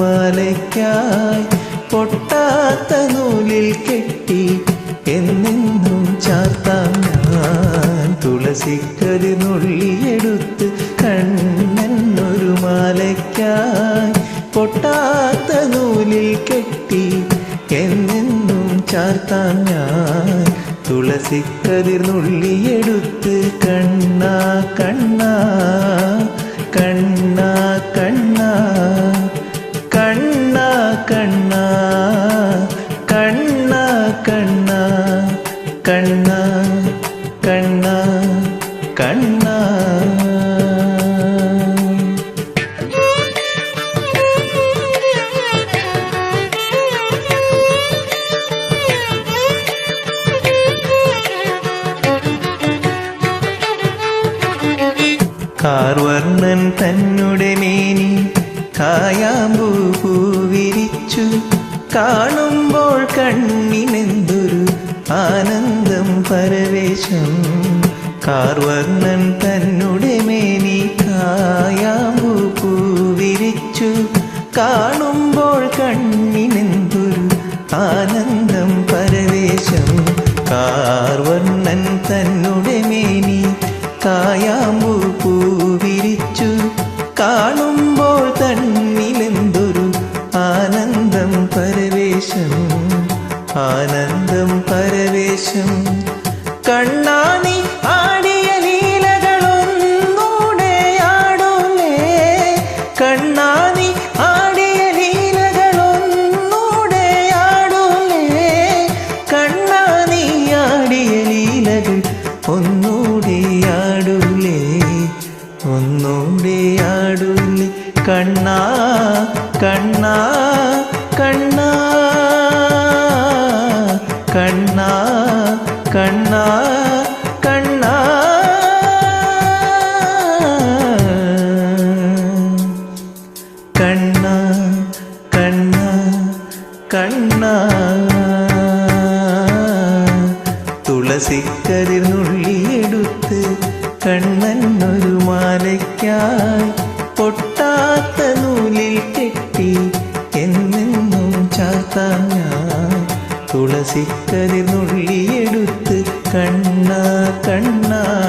മാലയ്ക്കായി പൊട്ടാത്ത നൂലിൽ കെട്ടി എന്നെന്നും ചാർത്താം ഞാൻ. തുളസിക്കതിർ നുള്ളിയെടുത്ത് കണ്ണെന്നൊരു മാലയ്ക്കായി പൊട്ടാത്ത നൂലിൽ കെട്ടി എന്നെന്നും ചാർത്താം ഞാൻ. തുളസിക്കതിർ നുള്ളിയെടുത്ത് കണ്ണാ കണ്ണാ കണ്ണ കണ്ണ കണ്ണ കണ്ണ കണ്ണ. കാർവർണൻ തന്നുടെ മേനി കായാമ്പൂ പൂവിരിച്ചു. കാണുമ്പോൾ കണ്ണിനെന്തൊരു ആനന്ദം. പരവേശം. കാർവർണൻ തന്നുടെ മേനി കായാമ്പൂ പൂവിരിച്ചു. കാണുമ്പോൾ കണ്ണിനെന്തൊരു ആനന്ദം പരവേശം. കാർവർണൻ തന്നുടെ മേനി കായാമ്പൂ പൂവിരിച്ചു. കാണുമ്പോൾ തന്നിലെന്തൊരു ആനന്ദം പരവേശം. ആനന്ദം പരവേശം. കണ്ണാനി ആടിയ ലീലകളൊന്നൂടെയാടൂലേ കണ്ണാനി ആടിയ ലീലകളൊന്നൂടെയാടൂലേ കണ്ണാനി ആടിയ ലീലകൾ ഒന്നൂടെയാടൂലേ ഒന്നൂടെയാടൂലേ കണ്ണാ കണ്ണാ കണ്ണാ കണ്ണാ. കണ്ണാ കണ്ണാ. കണ്ണ കണ്ണ കണ്ണ. തുളസിക്കരിർ നുള്ളിയെടുത്ത് കണ്ണനൊരു മാലയ്ക്കായി പൊട്ടാത്ത നൂലിൽ കെട്ടി എന്നെന്നും ചാർത്താം ഞാൻ. തുളസിക്കരിർ கண்ணா கண்ணா.